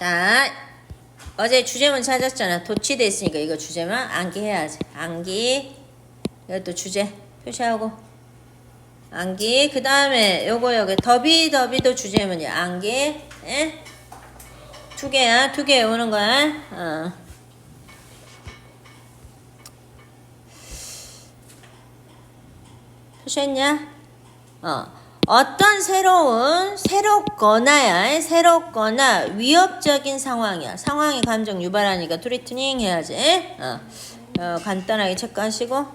자, 어제 주제문 찾았잖아. 도치 돼 있으니까 이거 주제문 암기해야지. 암기. 이것도 주제 표시하고. 암기. 그 다음에 요거 여기 더비 더비도 주제문이야. 암기. 예? 두 개야. 두개 오는 거야. 어. 표시했냐? 어. 어떤 새로운 새롭거나야 새롭거나 위협적인 상황이야. 상황이 감정 유발하니까 트리트닝 해야지. 어. 어, 간단하게 체크하시고.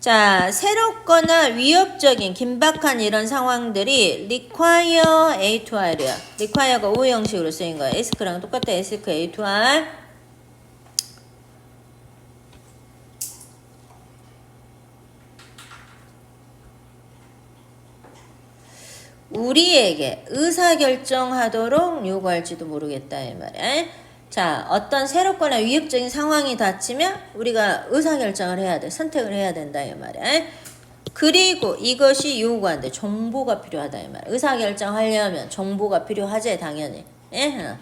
자, 새롭거나 위협적인 긴박한 이런 상황들이 require A to R이야. require가 O 형식으로 쓰인 거야. ask랑 똑같아. ask A to R. 우리에게 의사결정하도록 요구할지도 모르겠다 이 말이야. 자, 어떤 새롭거나 위협적인 상황이 닥치면 우리가 의사결정을 해야 돼. 선택을 해야 된다 이 말이야. 그리고 이것이 요구한대. 정보가 필요하다 이 말. 의사결정하려면 정보가 필요하지 당연히. 예?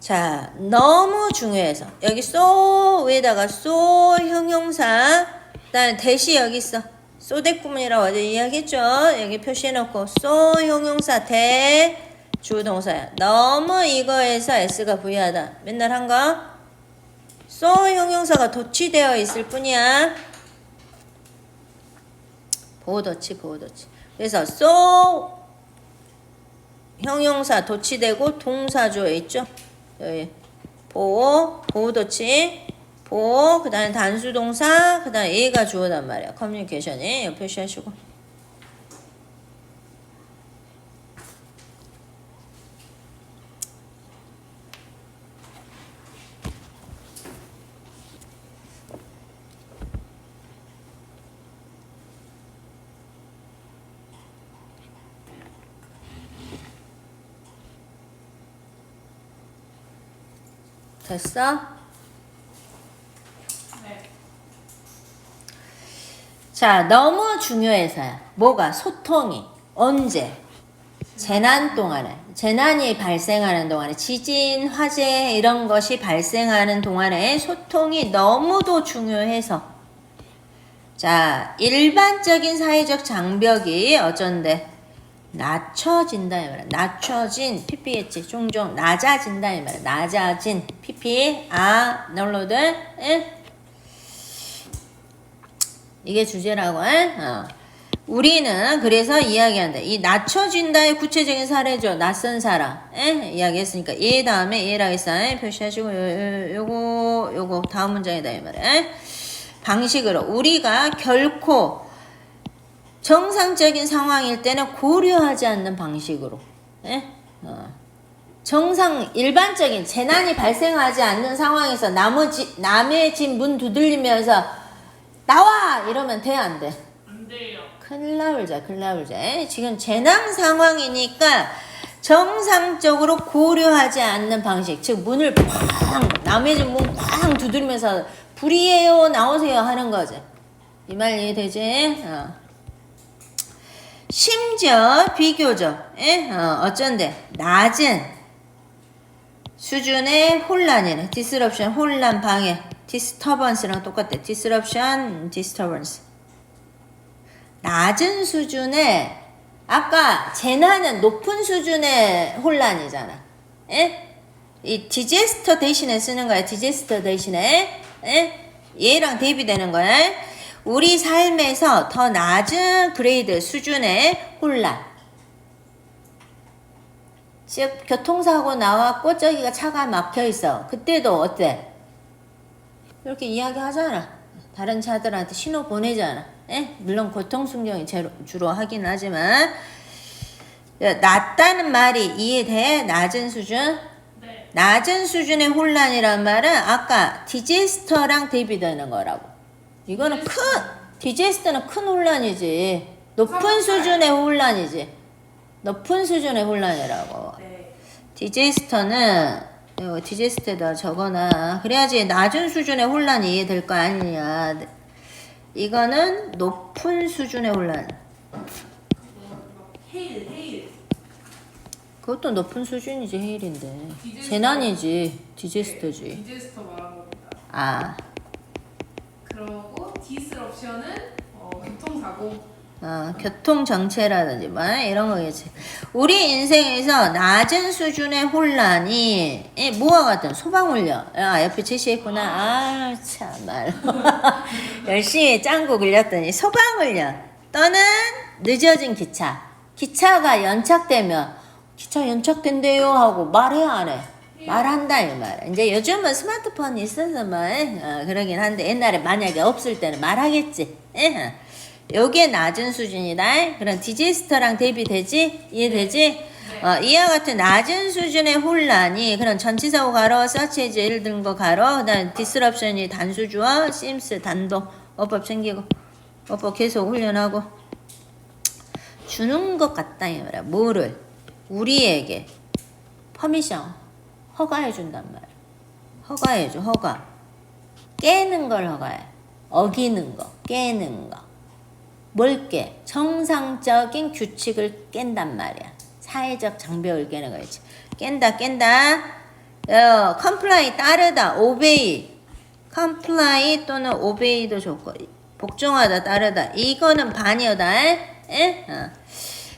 자, 너무 중요해서 여기 쏘 위에다가 쏘 형용사 그다음에 대시 여기 있어. 쏘대꾸문이라고 어제 이야기했죠. 여기 표시해놓고 쏘 형용사 대 주동사야. 너무 이거에서 s가 부여하다. 맨날 한 거. 쏘 형용사가 도치되어 있을 뿐이야. 보호도치 보호도치. 그래서 쏘 형용사 도치되고 동사 주어 있죠. 여기 보호 보호도치 보호 그다음에 단수 동사 그 다음에 A가 주어단 말이야. 커뮤니케이션이 여기 표시하시고. 됐어? 자, 너무 중요해서야. 뭐가? 소통이. 언제? 재난 동안에. 재난이 발생하는 동안에. 지진, 화재, 이런 것이 발생하는 동안에 소통이 너무도 중요해서. 자, 일반적인 사회적 장벽이 어쩐데? 낮춰진다 이 말이야. 낮춰진 PPH 종종 낮아진다 이 말이야. 낮아진 PP 아 널로드 에? 이게 주제라고 에? 어. 우리는 그래서 이야기한다. 이 낮춰진다의 구체적인 사례죠. 낯선 사람 에? 이야기했으니까 얘 다음에 얘라 했어 에? 표시하시고 요, 요, 요 거 요거 다음 문장이다 이 말이야. 에? 방식으로 우리가 결코 정상적인 상황일 때는 고려하지 않는 방식으로 예? 어. 정상 일반적인 재난이 발생하지 않는 상황에서 나머지 남의 집 문 두들리면서 나와 이러면 돼 안 돼? 안 돼요. 큰일 나불자 큰일 나불자 예? 지금 재난 상황이니까 정상적으로 고려하지 않는 방식 즉 문을 쾅 남의 집 문 쾅 두드리면서 불이에요 나오세요 하는 거지 이 말 이해되지? 어. 심지어 비교적 예? 어, 어쩐데 낮은 수준의 혼란이네 디스럽션 혼란 방해 디스터번스랑 똑같대 디스럽션 디스터번스 낮은 수준의 아까 재난은 높은 수준의 혼란이잖아 예? 이 디제스터 대신에 쓰는 거야 디제스터 대신에 예? 얘랑 대비되는 거야 우리 삶에서 더 낮은 그레이드 수준의 혼란. 즉 교통사고 나왔고 저기가 차가 막혀 있어. 그때도 어때? 이렇게 이야기하잖아. 다른 차들한테 신호 보내잖아. 에? 물론 고통 순경이 제로, 주로 하긴 하지만 낮다는 말이 이해돼? 낮은 수준? 네. 낮은 수준의 혼란이란 말은 아까 디제스터랑 대비되는 거라고. 이거는 큰 디제스트는 큰 혼란이지. 높은 수준의 혼란이지. 높은 수준의 혼란이라고. 네. 디제스터는 디제스트에다 적어놔. 그래야지 낮은 수준의 혼란이 이해될 거 아니냐. 이거는 높은 수준의 혼란. 헤일, 헤일. 그것도 높은 수준이지 헤일인데 디제스터. 재난이지 디제스터지 디제스터 말한 겁니다. 아, 그러고 디스럽션은 어, 교통사고. 아 교통정체라든지 뭐 이런 거겠지. 우리 인생에서 낮은 수준의 혼란이 이 뭐와 같은? 소방훈련. 아 옆에 제시했구나. 아. 참말. 열심히 짱구 굴렸더니 소방훈련. 또는 늦어진 기차. 기차가 연착되면 기차 연착된대요 하고 말해야 안해 말한다 이 말. 이제 요즘은 스마트폰이 있어서 뭐 어, 그러긴 한데 옛날에 만약에 없을 때는 말하겠지. 예. 요게 낮은 수준이다. 그런 디지스터랑 대비되지? 이해되지? 어, 이와 같은 낮은 수준의 혼란이 그런 전치사고 가로, 서치에지 예를 든 거 가로, 그다음 디스럽션이 단수주어, 심스 단도, 어법 챙기고, 어법 계속 훈련하고 주는 것 같다 이 말이야. 뭐를 우리에게 퍼미션 허가해 준단 말이야. 허가해 줘. 허가. 깨는 걸 허가해. 어기는 거, 깨는 거. 뭘 깨? 정상적인 규칙을 깬단 말이야. 사회적 장벽을 깨는 거지. 깬다, 깬다. 어, 컴플라이 따르다, 오베이. 컴플라이 또는 오베이도 좋고 복종하다, 따르다. 이거는 반이어다. 에? 어.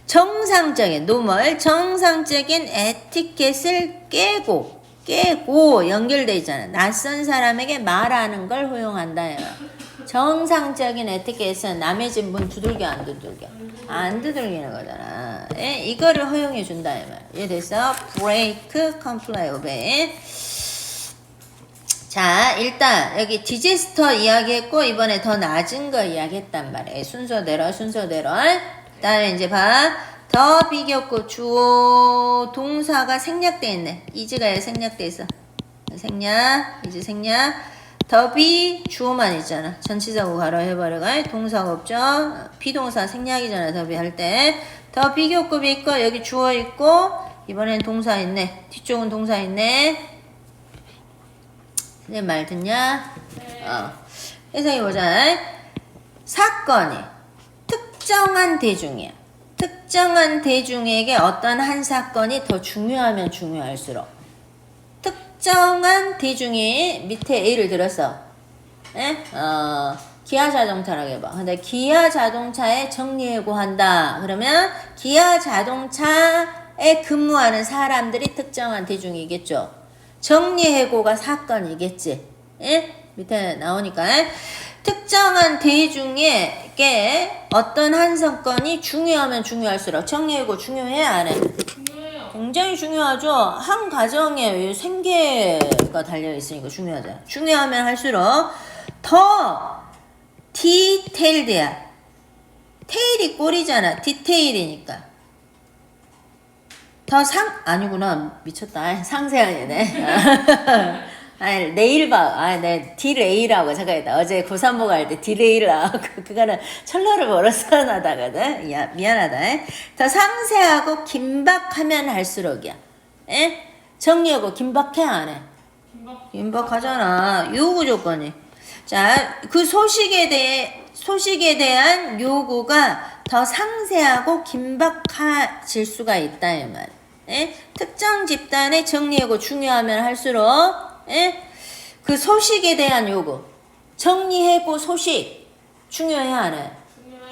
정상적인 노멀 정상적인 에티켓을 깨고 깨고 연결돼 있잖아. 낯선 사람에게 말하는 걸 허용한다. 요 정상적인 에티켓은 남의 집 문 두들겨 안 두들겨 안 두들기는 거잖아. 예? 이거를 허용해 준다 이 말. 이해됐어? break, comply, obey. 자, 일단 여기 디제스터 이야기했고 이번에 더 낮은 거 이야기했단 말이에요. 순서대로 순서대로. 그다음에 이제 봐. 더 비겼고 주어 동사가 생략돼 있네. 이즈가 생략돼 있어. 생략, 이제 생략. 더비 주어만 있잖아. 전치사고 가로 해버려가 동사가 없죠. 비동사 생략이잖아. 더비 할 때. 더 비교급이 있고 여기 주어 있고 이번엔 동사 있네. 뒤쪽은 동사 있네. 내 말 듣냐? 어. 해석해 보자. 사건이 특정한 대중이야. 특정한 대중에게 어떤 한 사건이 더 중요하면 중요할수록 특정한 대중이 밑에 A를 들었어. 에? 어, 기아 자동차라고 해봐. 근데 기아 자동차에 정리해고 한다. 그러면 기아 자동차에 근무하는 사람들이 특정한 대중이겠죠. 정리해고가 사건이겠지. 예? 밑에 나오니까. 특정한 대중에게 어떤 한 사건이 중요하면 중요할수록 정리해고 중요해 안 해? 굉장히 중요하죠. 한 가정에 생계가 달려 있으니까 중요하잖아. 중요하면 할수록 더 디테일드야. 테일이 꼴이잖아. 디테일이니까. 더 상, 아니구나. 미쳤다. 상세하네. 아니, 내일 봐. 아, 내 디레이라고 생각했다. 어제 고3보 갈때 디레이라고. 그거는 철로를 벌어서 나다거든. 야, 미안하다. 더 상세하고 긴박하면 할수록이야. 에? 정리하고 긴박해, 안 해? 김밥 임박하잖아. 요구 조건이. 자, 그 소식에 대해 소식에 대한 요구가 더 상세하고 긴박해질 수가 있다 이 말. 예? 특정 집단의 정리하고 중요하면 할수록 예? 그 소식에 대한 요구. 정리해고 소식 중요해 안 해?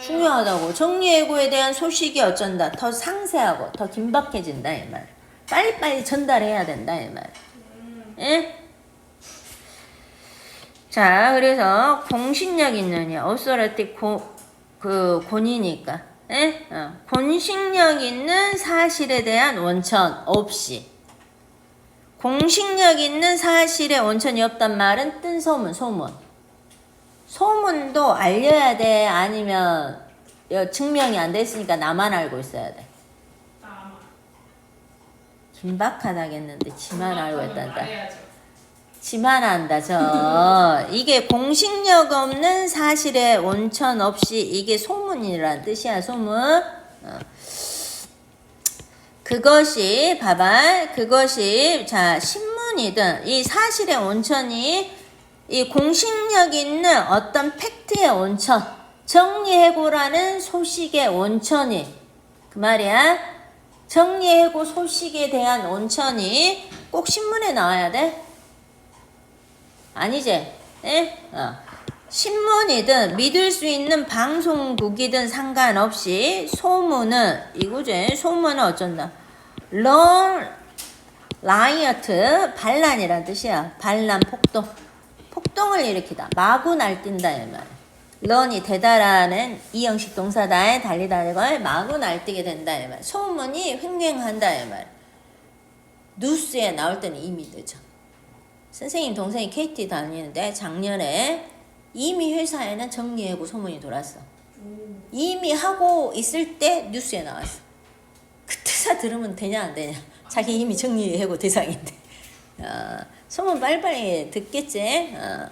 중요하다고. 정리해고에 대한 소식이 어쩐다. 더 상세하고 더 긴박해진다 이 말. 빨리빨리 전달해야 된다 이 말. 예? 자, 그래서 공신력 있느냐, 어소라티 고, 그 본이니까, 예? 어, 공신력 있는 사실에 대한 원천 없이, 공신력 있는 사실에 원천이 없단 말은 뜬 소문, 소문. 소문도 알려야 돼, 아니면 여- 증명이 안 됐으니까 나만 알고 있어야 돼. 나 긴박하다겠는데 지만 알고 있단다. 지만 한다, 저. 이게 공식력 없는 사실의 원천 없이 이게 소문이란 뜻이야, 소문. 어. 그것이, 봐봐. 그것이, 자, 신문이든 이 사실의 원천이 이 공식력 있는 어떤 팩트의 원천, 정리해고라는 소식의 원천이 그 말이야. 정리해고 소식에 대한 온천이 꼭 신문에 나와야 돼? 아니지? 예? 어. 신문이든 믿을 수 있는 방송국이든 상관없이 소문은 이거지 소문은 어쩐다 런 라이어트 반란이란 뜻이야 반란 폭동 폭동을 일으키다 마구 날뛴다 이 말. 런이 되다라는 이형식 동사다에 달리다 이걸 마구 날뛰게 된다 이 말. 소문이 횡행한다 이 말. 뉴스에 나올 때는 이미 늦어. 선생님 동생이 KT 다니는데 작년에 이미 회사에는 정리해고 소문이 돌았어. 이미 하고 있을 때 뉴스에 나왔어. 그 대사 들으면 되냐 안 되냐? 자기 이미 정리해고 대상인데. 어, 소문 빨리빨리 듣겠지? 어,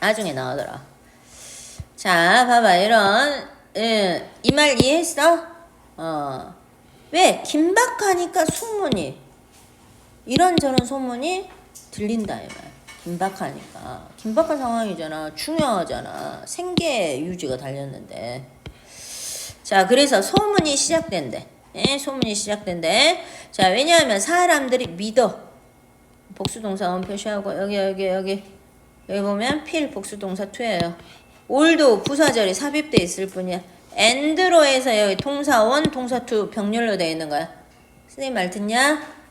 나중에 나오더라. 자, 봐봐 이런 예, 이말 이해했어? 어, 왜 긴박하니까 소문이 이런저런 소문이 들린다 이 말. 긴박하니까 긴박한 상황이잖아. 중요하잖아. 생계 유지가 달렸는데. 자, 그래서 소문이 시작된대. 예, 소문이 시작된대. 자, 왜냐하면 사람들이 믿어. 복수동사 원 표시하고 여기 여기 여기 여기 보면 필 복수동사 투예요. 올도 부사절이 삽입돼 있을 뿐이야. 엔드로에서 여기 동사 원, 동사 투 병렬로 되어 있는 거야. 선생님 말 듣냐?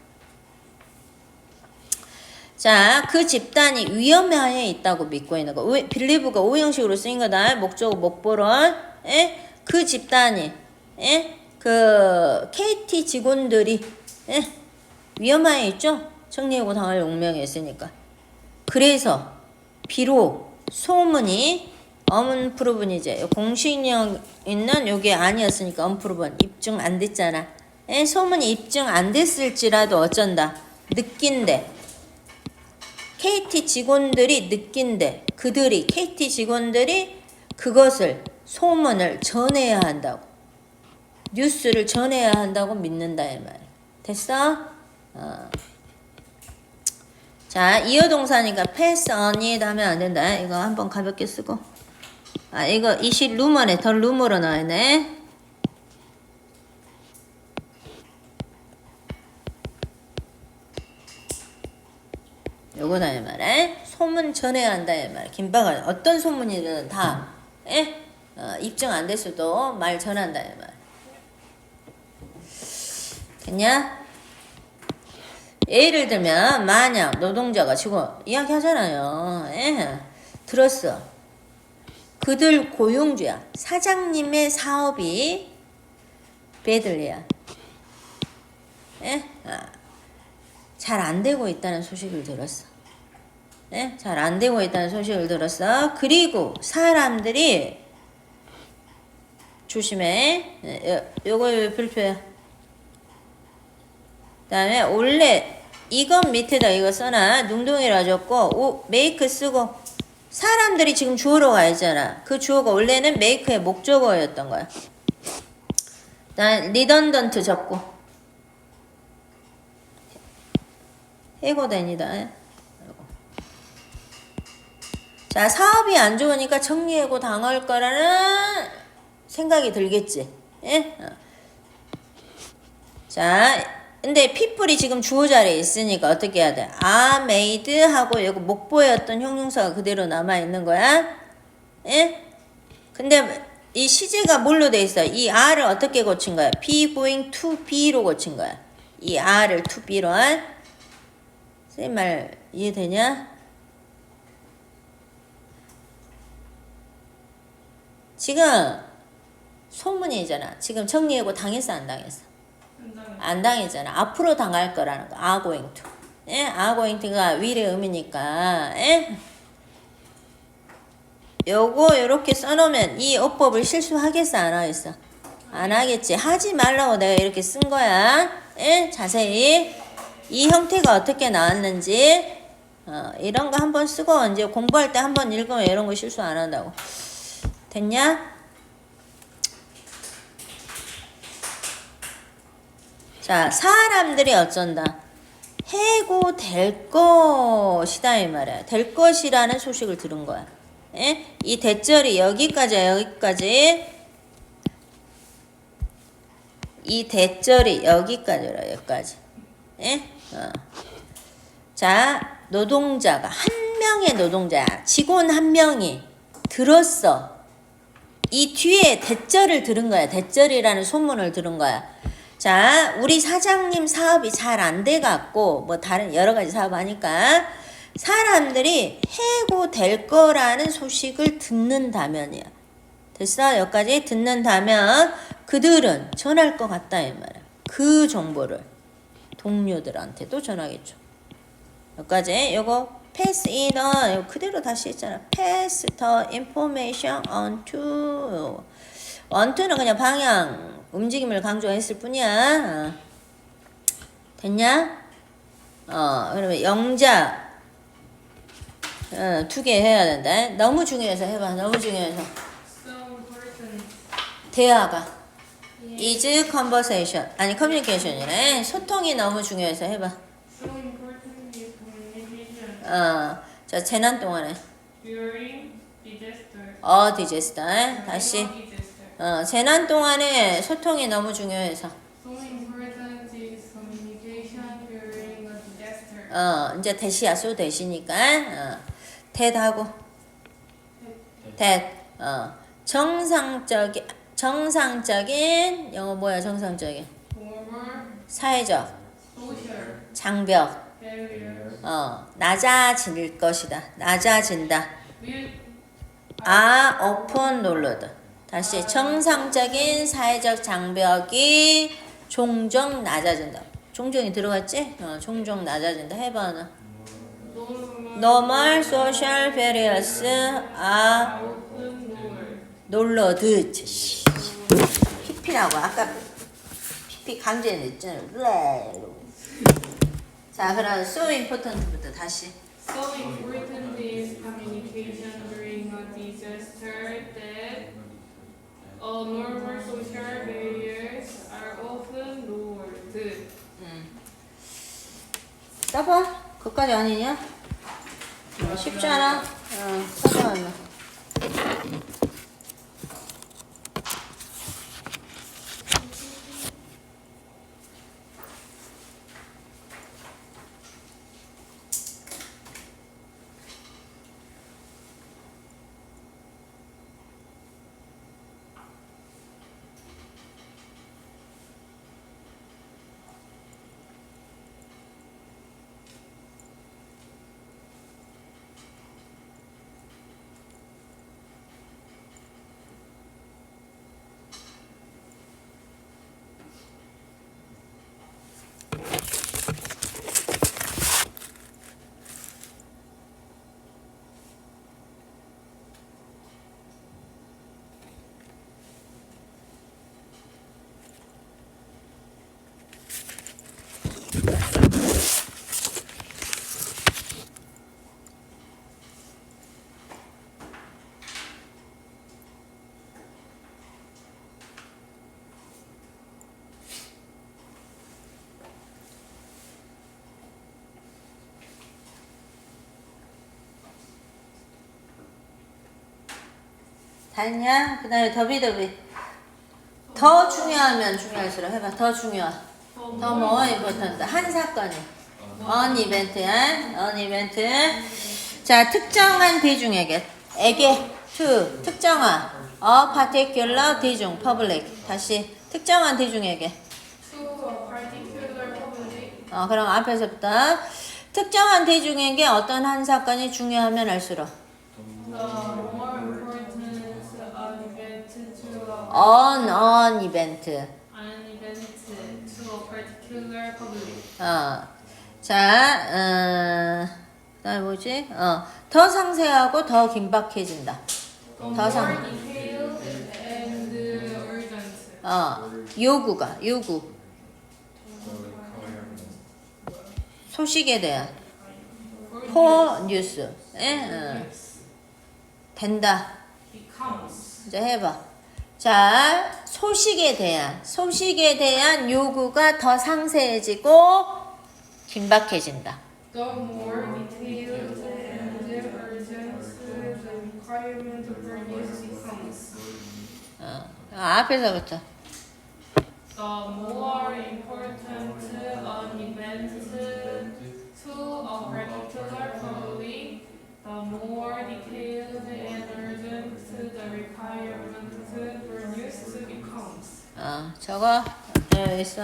자, 그 집단이 위험하에 있다고 믿고 있는 거. 왜, 빌리브가 오형식으로 쓰인 거다. 목적, 목보론. 예? 그 집단이, 예? 그, KT 직원들이, 예? 위험하에 있죠? 정리하고 당할 용명이 있으니까. 그래서, 비록 소문이 언프루븐이제 공신력 있는 요게 아니었으니까 언프루븐 입증 안 됐잖아. 예? 소문이 입증 안 됐을지라도 어쩐다. 느낀대. KT 직원들이 느낀대. 그들이 KT 직원들이 그것을 소문을 전해야 한다고. 뉴스를 전해야 한다고 믿는다 이 말. 됐어? 어. 자, 이어 동사니까 pass on이 하면 안 된다. 이거 한번 가볍게 쓰고. 아, 이거 이시 루머네. 더 루머로 나와있네. 요거다 이 말에 소문 전해야 한다 이 말. 김박은 어떤 소문이든 다 예? 어, 입증 안 됐어도 말 전한다 이 말. 됐냐? 예를 들면 만약 노동자가 지금 이야기하잖아요. 예. 들었어. 그들 고용주야. 사장님의 사업이 배들리야. 예? 아. 잘안 되고 있다는 소식을 들었어. 네? 잘 안 되고 있다는 소식을 들었어. 그리고 사람들이 조심해. 네, 요, 요거 별표야. 그다음에 원래 이건 밑에다 이거 써놔. 능동이라 줬고 오, 메이크 쓰고 사람들이 지금 주어로 가 있잖아. 그 주어가 원래는 메이크의 목적어였던 거야. 난 리던던트 적고 해고된이다. 자, 사업이 안 좋으니까 정리해고 당할 거라는 생각이 들겠지. 예? 어. 자, 근데 people이 지금 주어 자리에 있으니까 어떻게 해야 돼? are made 하고 여기 목보였던 형용사가 그대로 남아 있는 거야. 예? 근데 이 시제가 뭘로 돼 있어? 이 are를 어떻게 고친 거야? be going to be로 고친 거야. 이 are를 to be로 한. 선생님 말 이해되냐? 지금 소문이잖아. 지금 정리하고 당했어 안 당했어? 안 당했잖아. 앞으로 당할 거라는 거. are going to. 예? are going to가 위의 의미니까. 예? 요거 요렇게 써놓으면 이 어법을 실수하겠어 안 하겠어? 안 하겠지. 하지 말라고 내가 이렇게 쓴 거야. 예? 자세히 이 형태가 어떻게 나왔는지 어, 이런 거 한번 쓰고 이제 공부할 때 한번 읽으면 이런 거 실수 안 한다고. 됐냐? 자, 사람들이 어쩐다. 해고될 것이다 이 말이야. 될 것이라는 소식을 들은 거야. 예? 이 대절이 여기까지야 여기까지. 이 대절이 여기까지라 여기까지. 예? 어. 자, 노동자가 한 명의 노동자야. 직원 한 명이 들었어. 이 뒤에 대절을 들은 거야. 대절이라는 소문을 들은 거야. 자, 우리 사장님 사업이 잘 안 돼 갖고 뭐 다른 여러 가지 사업 하니까 사람들이 해고될 거라는 소식을 듣는다면이야. 됐어? 여기까지 듣는다면 그들은 전할 것 같다 이 말이야. 그 정보를 동료들한테도 전하겠죠. 여기까지 요거 pass in on 이거 그대로 다시 했잖아. pass the information on to on to는 그냥 방향 움직임을 강조했을 뿐이야. 어. 됐냐? 어 그러면 영자 어, 두개 해야 된다. 너무 중요해서 해봐. 너무 중요해서. 대화가 is conversation 아니 communication이네. 소통이 너무 중요해서 해봐. 어, 자 재난 동안에 during disaster. 어 디제스터 다시 disaster. 어, 재난 동안에 소통이 너무 중요해서. 어 이제 대시야 소 대시니까 어, 대하고. 대 어 정상적인 정상적인 영어 뭐야 정상적인? 사회적. 장벽. 어 낮아질 것이다. 낮아진다. 아 오픈 놀러드 다시 정상적인 사회적 장벽이 종종 낮아진다 종종이 들어갔지? 어, 종종 낮아진다 해봐 너 normal social barriers are. 놀러드 씨. 피피라고 아까 피피 강제 냈잖아 자 그럼 so important부터 다시 So important is communication during a disaster that uh, normal social barriers are often lowered. 써봐 그까지 아니냐? 어, 쉽지 않아? 어, 잠깐 다 했냐? 그 다음에 더비더비. 더 중요하면 중요할수록 해봐. 더 중요한. 더 뭐, important. 한 사건이. on event야. on event. 자, 특정한 대중에게. 에게. to. 특정한. a particular 대중. public. 다시. 특정한 대중에게. 어, 그럼 앞에서부터. 특정한 대중에게 어떤 한 사건이 중요하면 할수록. the on, on event. an event to a particular public. 어, 자, 어, 그다음에 뭐지? 어, 더 상세하고 더 긴박해진다. 더 상, More detailed and urgent. 어, 요구가 요구. 소식에 대한 포 뉴스. 예, 어, 된다. becomes 이제 해봐. 자, 소식에 대한 소식에 대한 요구가 더 상세해지고 긴박해진다. more detailed and urgent the. 어, more important an event to a particular family, the more detailed and urgent the requirement. 어, 저거 여기 있어.